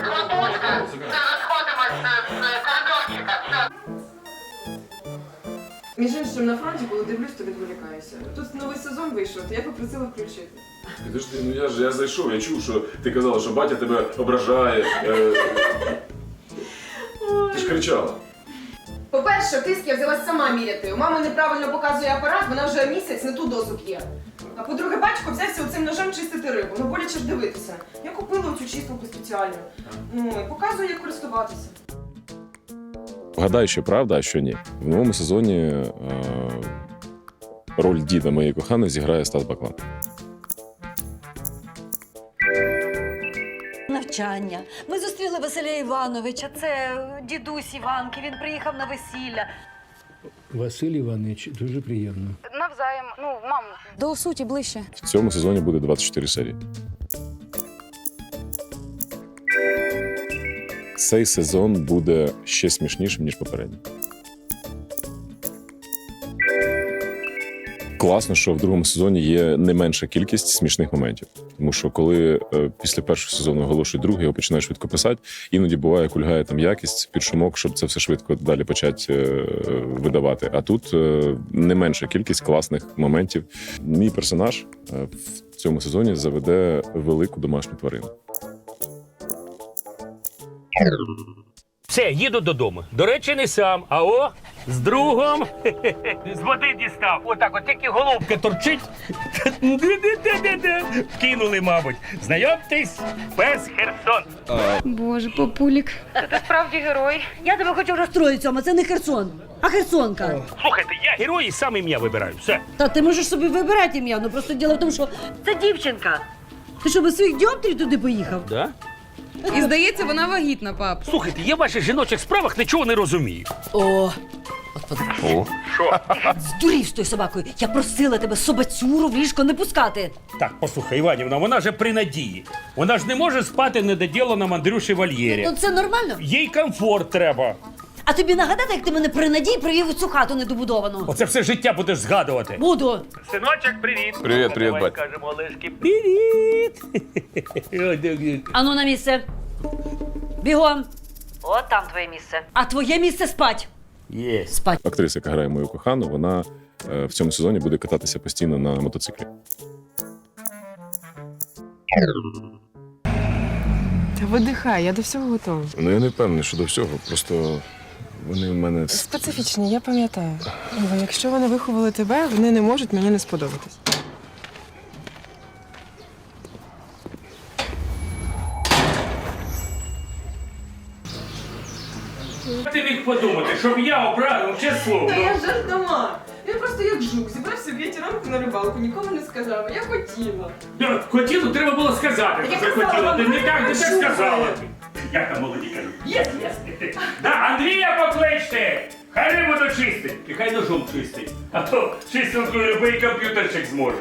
Квартошка, розходимося з коридорчика. Між іншим, на фронті, коли дивлюсь, то відволікаюся. Тут новий сезон вийшов, то я попросила включити. Підожди, ну я ж я зайшов, я чув, що ти казала, що батя тебе ображає. Е... Ти ж кричала. По-перше, тиск я взялась сама міряти. У мами неправильно показує апарат, вона вже місяць не ту дозу п'є. А по-друге, батько взявся оцим ножем чистити рибу. Ну боляче ж дивитися. Я купила цю чистилку спеціально. Ну і показую, як користуватися. Вгадай, що правда, а що ні. В новому сезоні е... роль діда моєї коханої зіграє Стас Баклан. Навчання. Ми зустріли Василя Івановича. Це дідусь Іванки. Він приїхав на весілля. Василь Іванович, дуже приємно. Навзаєм, ну, мам, До суті ближче. В цьому сезоні буде 24 серії. Цей сезон буде ще смішнішим, ніж попередній. Класно, що в другому сезоні є не менша кількість смішних моментів. Тому що коли е, після першого сезону оголошують другий, його починають швидко писати, іноді буває, кульгає там якість під шумок, щоб це все швидко далі почати е, видавати. А тут е, не менша кількість класних моментів. Мій персонаж в цьому сезоні заведе велику домашню тварину. Все, їду додому. До речі, не сам, а о, з другом. З води дістав. Отак, от тільки головка торчить. Кинули, мабуть. Знайомтесь, пес Херсон. боже, папулік. Ти справді герой. Я тебе хочу розстроїти цьому. Це не Херсон, а Херсонка. Слухайте, я герой і сам ім'я вибираю. Все. Та ти можеш собі вибирати ім'я. Ну просто діло в тому, що це дівчинка. Ти що, без своїх дьомтрів туди поїхав? Да? І здається, вона вагітна, пап. Слухайте, я в ваших жіночих справах нічого не розумію. О, от подивись. О. Що? Здурів з тою собакою. Я просила тебе собацюру в ліжко не пускати. Так, послухай, Іванівна, вона же при надії. Вона ж не може спати в недоділеному Андрюші вольєрі. Ну це нормально. Їй комфорт треба. А тобі нагадати, як ти мене при надії привів у цю хату недобудовану? Оце все життя будеш згадувати. Буду. Синочок, привіт. Привіт, привіт, бать. Кажемо Олешки, привіт. Ану на місце. Бігом. От там твоє місце. А твоє місце спать. Є. Спать. Актриса, яка грає мою кохану, вона е, в цьому сезоні буде кататися постійно на мотоциклі. Та видихай, я до всього готова. Ну я не впевнений щодо всього. Просто вони в мене Специфічні, я пам'ятаю. Бо якщо вони виховали тебе, вони не можуть мені не сподобатись. Міг подумати, щоб я обрав число. Та я жартома. Він просто як жук, зібрався в п'ятій ранку на рибалку, нікому не сказав. Я хотіла. Хотіло, треба було сказати, Я що казала, хотіла. Ти не ну, так, не так сказала. Як там молоді кажуть? Єс, єс. Да, Андрія покличте! Хай рибу дочистить. І хай ножом чистить. А то чистилкою любий комп'ютерчик зможе.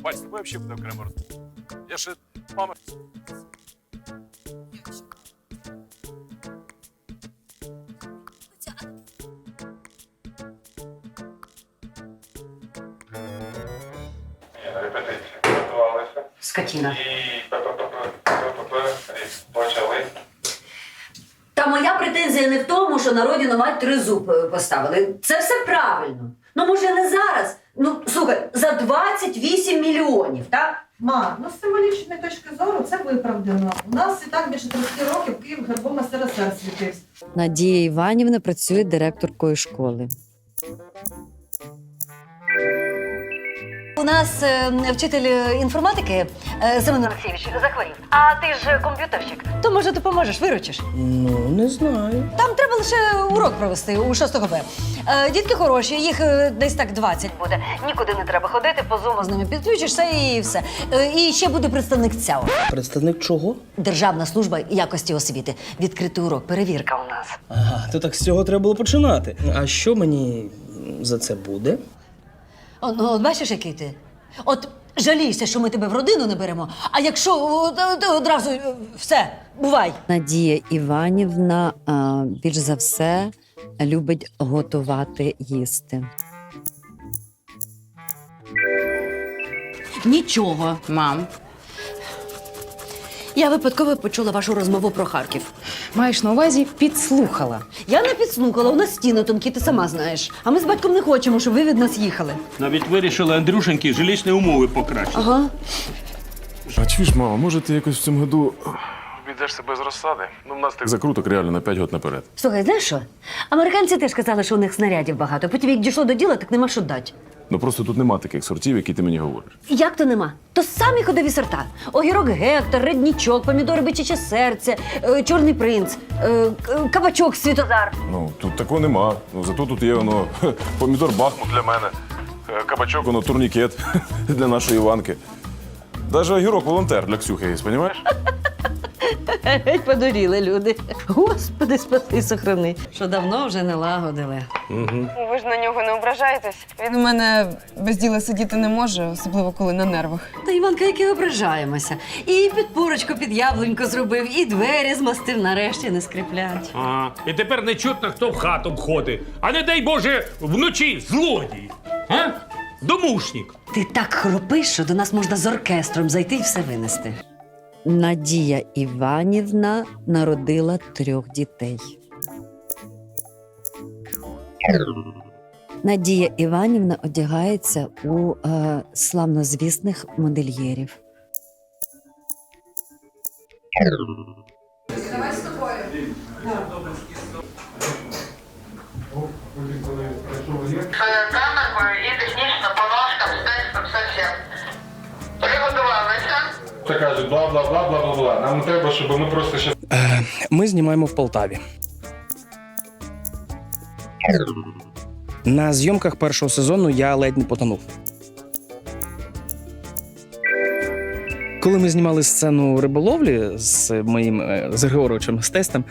Бать, з взагалі буде окремо розмова. Я ще мама. Скотіна. і почали. Та моя претензія не в тому, що народі на мать три зуби поставили. Це все правильно. Ну, може, не зараз. Ну, слухай, за 28 мільйонів, так? Ма, ну з символічної точки зору це виправдано. У нас і так більше 30 років Київ гербом СРСР світився. Надія Іванівна працює директоркою школи. У нас е, вчитель е, інформатики е, Семен Олексійович захворів. А ти ж комп'ютерщик. То може допоможеш, виручиш. Ну, не знаю. Там треба лише урок провести у 6 Б. Е, дітки хороші, їх е, десь так 20 буде. Нікуди не треба ходити, по зуму з ними підключишся і все. Е, і ще буде представник ЦЯО. Представник чого? Державна служба якості освіти. Відкритий урок, перевірка у нас. Ага, то так з цього треба було починати. А що мені за це буде? О, ну, от бачиш, який ти? От жалійся, що ми тебе в родину не беремо, а якщо о, то- то одразу е, все, бувай. Надія Іванівна а, більш за все любить готувати їсти. Нічого. Мам, Я випадково почула вашу розмову про Харків. Маєш на увазі підслухала. Я не підслухала, у нас стіни тонкі, ти сама знаєш. А ми з батьком не хочемо, щоб ви від нас їхали. Навіть вирішили Андрюшеньки жилищні умови покращити. Ага. А чуєш, мама, може ти якось в цьому году віддаш себе з розсади? Ну, в нас тих закруток реально на 5 років наперед. Слухай, знаєш що? Американці теж казали, що у них снарядів багато. Потім як дійшло до діла, так нема що дати. Ну просто тут нема таких сортів, які ти мені говориш. Як то нема? То самі ходові сорта. Огірок Гектор, реднічок, помідори бичаче серце, е, чорний принц, е, к- кабачок світозар. Ну, тут такого нема. Ну, зато тут є воно помідор Бахмут для мене, е, кабачок, воно турнікет для нашої Іванки. Даже огірок волонтер для Ксюхи є, розумієш? Геть подуріли люди. Господи, спаси, сохрани. Що давно вже не лагодили. Ви ж на нього не ображаєтесь. Він у мене без діла сидіти не може, особливо коли на нервах. Та Іванка, які ображаємося. І підпорочку під яблуньку зробив, і двері змастив, нарешті не скриплять. Ага. І тепер не чутно, хто в хату входить. А не дай Боже, вночі злодій. А? Домушник. Ти так хропиш, що до нас можна з оркестром зайти і все винести. Надія Іванівна народила трьох дітей. Надія Іванівна одягається у е, славнозвісних модельєрів. Камеркою Це кажуть, бла бла бла бла бла бла. Нам треба, щоб ми просто ще Е, ми знімаємо в Полтаві. На зйомках першого сезону я ледь не потонув. Коли ми знімали сцену риболовлі з моїм е, з Григоровичем з тестом,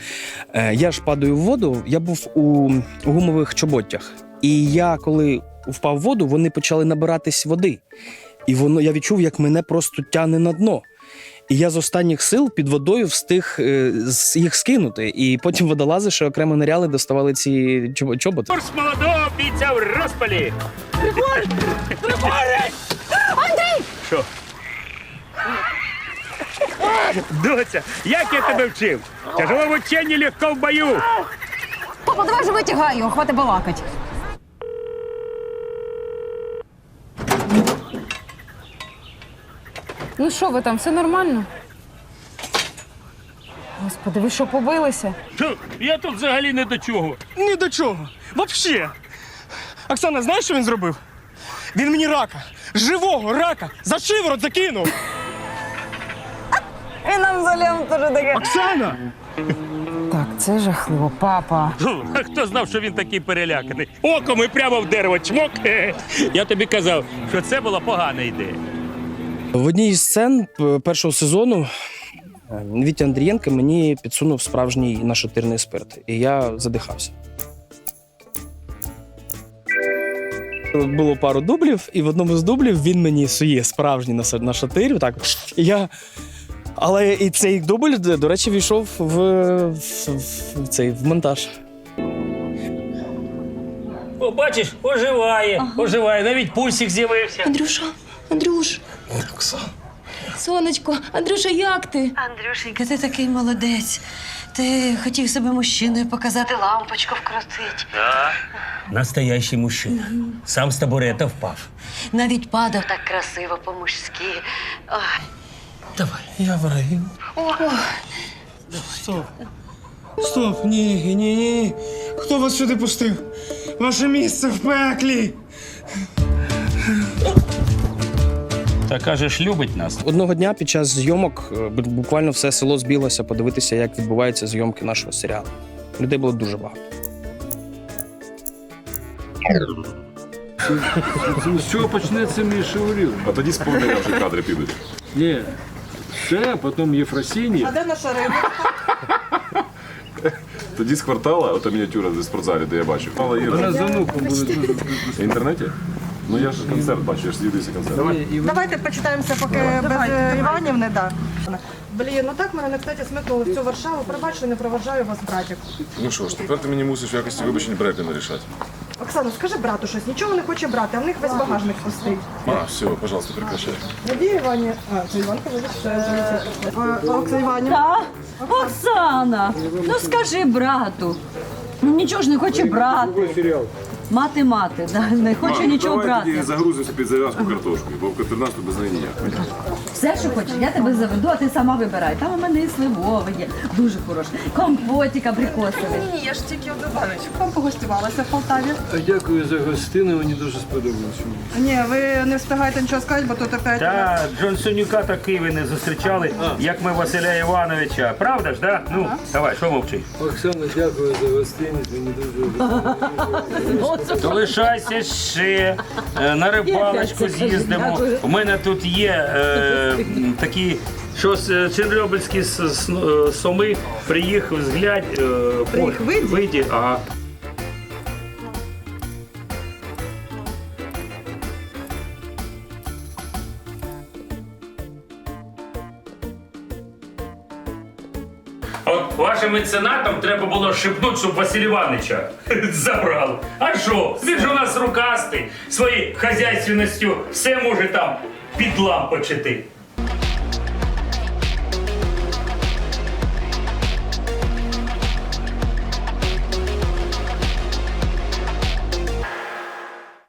е, я ж падаю в воду. Я був у, гумових чоботтях. І я, коли впав в воду, вони почали набиратись води. І воно я відчув, як мене просто тягне на дно. І я з останніх сил під водою встиг е, з- їх скинути. І потім водолази ще окремо ниряли, доставали ці чоб- чоботи. Курс молодого бійця в розпалі. Григор! Григоре! Андрій! Що? Доця, як я тебе вчив? Тяжело в ученні, легко в бою. Папа, давай же витягай його, хвати балакать. Ну що ви там, все нормально? Господи, ви що, побилися? Що? Я тут взагалі не до чого. Ні до чого. Вообще. Оксана, знаєш, що він зробив? Він мені рака, живого рака, за шиворот закинув. І нам залям теж таке. Оксана! Так, це жахливо, папа. А хто знав, що він такий переляканий? Оком і прямо в дерево чмок. Я тобі казав, що це була погана ідея. В одній із сцен першого сезону е, Вітя Андрієнко мені підсунув справжній нашатирний спирт, і я задихався. Було пару дублів, і в одному з дублів він мені сує справжній нашатир. Так. І я... Але і цей дубль, до речі, війшов в, в, в цей в монтаж. О, бачиш, оживає, оживає, навіть пульсик з'явився. Андрюша, Андрюш. Сонечко, Андрюша, як ти? Андрюшенька, ти такий молодець. Ти хотів себе мужчиною показати, лампочку вкрутить. Настоящий мужчина. Сам з табурета впав. Навіть падав так красиво по-мужськи. Давай, я варив. Стоп. Стоп, ні, ні, ні. Хто вас сюди пустив? Ваше місце в пеклі. Та кажеш, любить нас. Одного дня під час зйомок е, буквально все село збіглося подивитися, як відбуваються зйомки нашого серіалу. Людей було дуже багато. З чого почнеться мій шаурів? А тоді спорти вже кадри підуть. Ні. Все, потім Єфросіній. А де наша риба? Тоді з квартала, ота мініатюра зі спортзалі, де я бачив. Вона з онуком буде В інтернеті? Ну я ж концерт бачу, я ж з'їдуся концерт. Давайте почитаємося поки без е, Іванівни, да. Блін, ну так мене, кстати, смикнули в цю Варшаву. Пробачте, не проважаю вас, братик. Ну що ж, тепер ти мені мусиш в якості вибачення Брекліна рішати. Оксана, скажи брату щось, нічого не хоче брати, а в них весь багажник пустий. А, все, пожалуйста, прекращай. Надія Івані. А, це Іванка, вибачте. Оксана Іванівна. Та, Оксана, ну скажи брату. Ну нічого ж не хоче брати. Мати мати, да, не хоче нічого брати. загрузимося під зав'язку картошкою, бо в 14 без неї ніяк. Все, що хочеш, я тебе заведу, а ти сама вибирай. Там у мене і сливове є, дуже хороше. Компотик абрикосовий. Ні, я ж тільки одну баночку. Вам погостювалася в Полтаві. А дякую за гостину, мені дуже сподобалося. Ні, ви не встигаєте нічого сказати, бо тут опять... Та Джонсонюка та Києві не зустрічали, як ми Василя Івановича. Правда ж, да? Ну, давай, що мовчиш? Оксана, дякую за гостинність, мені дуже Залишайся ще е, на рибалочку з'їздимо. У мене тут є е, такі. Що е, Чернобильські с- с- е, соми приїхав взгляд, е, виді? виді. Ага. От вашим меценатам треба було шепнути, щоб Василь Івановича забрали. А що? Він ж у нас рукастий, своєю хазяйственністю все може там підлампочити.